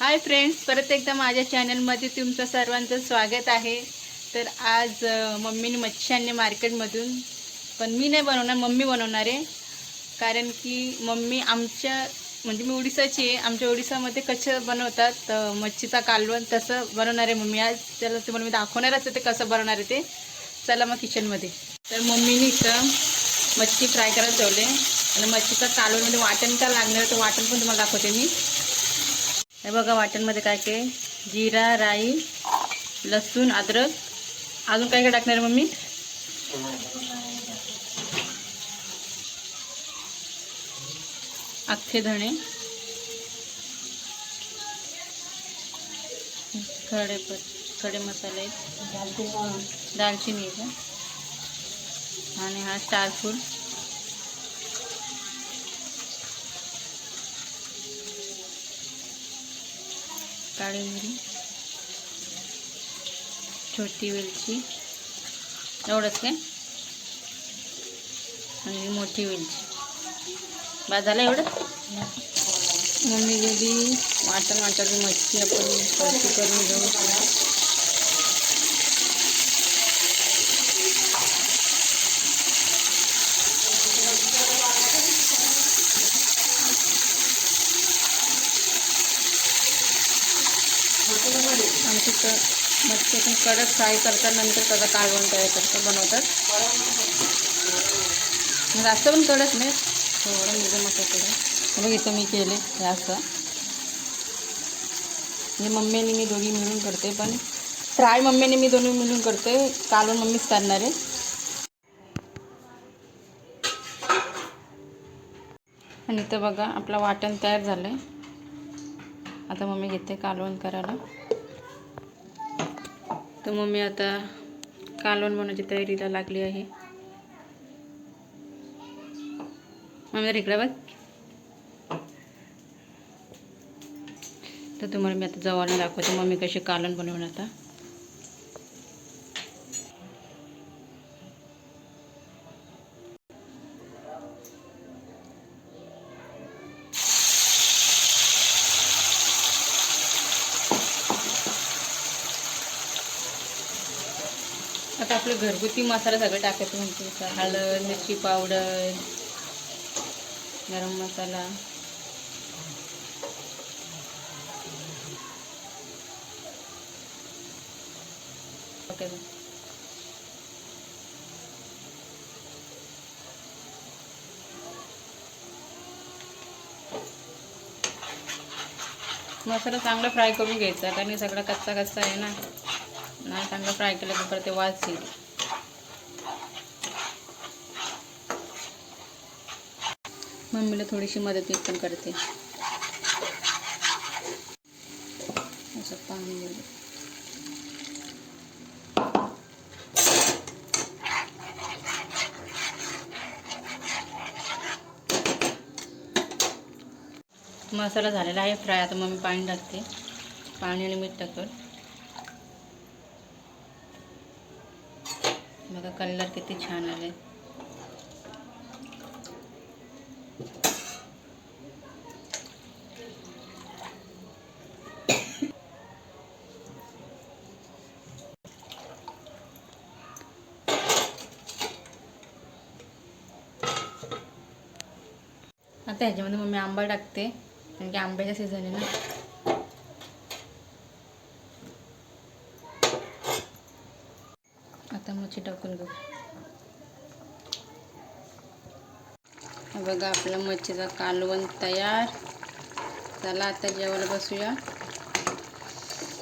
Hi friends परत एकदा माझ्या चॅनलमध्ये तुमचं सर्वांचं स्वागत आहे. तर आज मम्मीने मच्छी आणली मार्केटमधून पण मी नाही बनवणार मम्मी बनवणार आहे. कारण की मम्मी आमच्या म्हणजे मी उडीसाची आहे. आमच्या ओडिसामध्ये कसं बनवतात तर मच्छीचा कालवण तसं बनवणार आहे मम्मी. आज त्याला तुम्हाला मी दाखवणारच आहे ते कसं बनवणार आहे ते. चला मग किचनमध्ये तर मम्मीने इथं मच्छी फ्राय करायला ठेवले. आणि मच्छीचा कालवणमध्ये म्हणजे वाटण का लागणार तर वाटण पण तुम्हाला दाखवते मी. हे बघा वाटणमध्ये काय काय? जिरा राई लसूण अद्रक. अजून काय काय टाकणार आहे मम्मी? अख्खे धणे. खडे खडे मसाले. दालचिनी आहे का? आणि हा स्टार फूड. काळी मिरी छोटी वेलची एवढंच काय? आणि मोठी वेलची. बा झालं एवढं? मम्मी गेली. वाटण वाटायची मच्छी आपण करून घेऊ. तिथं मच्छी पण कडक फ्राय करतात नंतर त्याचा कालवण तयार करतात बनवतात. जास्त पण कडक नाही. थोडं मिडियम असं कडक बघ इथं मी केले जास्त म्हणजे मम्मी आणि मी दोघी मिळून करते पण फ्राय मम्मी आणि मी दोन्ही मिळून करते. कालवण मम्मीच करणार आहे. आणि इथं बघा आपलं वाटण तयार झालं आहे आता मम्मी घेते कालवण करायला. तर मम्मी आता कालवण बनवायची तयारीला लागली आहे. मम्मी तर इकडे बघ. तर तुम्हाला मी आता जवळ दाखवते. मम्मी कशी कालवण बनवून आता. आता आपले घरगुती मसाला सगळं टाकायचं म्हणजे हळद मिरची पावडर गरम मसाला. मसाला चांगला फ्राय करून घ्यायचा कारण सगळा कच्चा कच्चा आहे ना. नाही चांगलं फ्राय केलं तर परत ते वास येईल मम्मीला थोडीशी मदत मी पण करते. असं पाणी मसाला झालेला आहे फ्राय आता मम्मी पाणी टाकते. पाणी आणि मीठ टाकत बघा कलर किती छान आले आता ह्याच्यामध्ये मम्मी आंबा टाकते. कारण की आंब्याचा सीझन आहे ना. आता मच्छी टाकून घेऊ बघा आपला मच्छीचा कालवण तयार. चला आता जेवायला बसूया.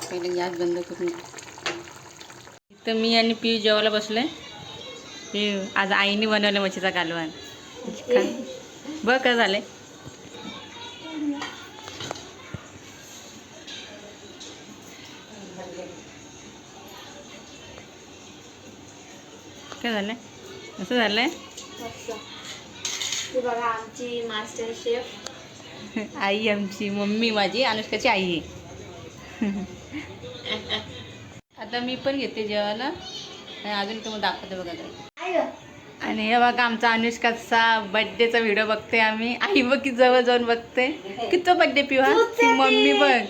पहिले गॅस बंद करून. इथं मी आणि पियू जेवायला बसले पियू आज आईने बनवलं मच्छीचा कालवण? बघ काय झालंय. कसं झालं आहे असं झालं आहे मास्टर शेफ. आई आमची मम्मी माझी अनुष्काची आई. आहे आता मी पण घेते जेवायला. अजून तुम्हाला दाखवते बघा आणि हे बघा आमचा अनुष्काचा बड्डेचा व्हिडिओ बघते आम्ही. आई बघ की जवळ जाऊन बघते. किती बड्डे पिवा मम्मी बघ.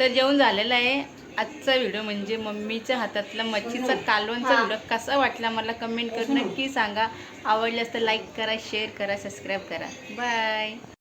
तर जेवण झालेलं आहे. आजचा व्हिडिओ म्हणजे मम्मीच्या हातातला मच्छीचा कालवणचा व्हिडिओ कसा वाटला मला कमेंट करून नक्की सांगा. आवडल्यास तर लाईक करा शेअर करा सबस्क्राईब करा. बाय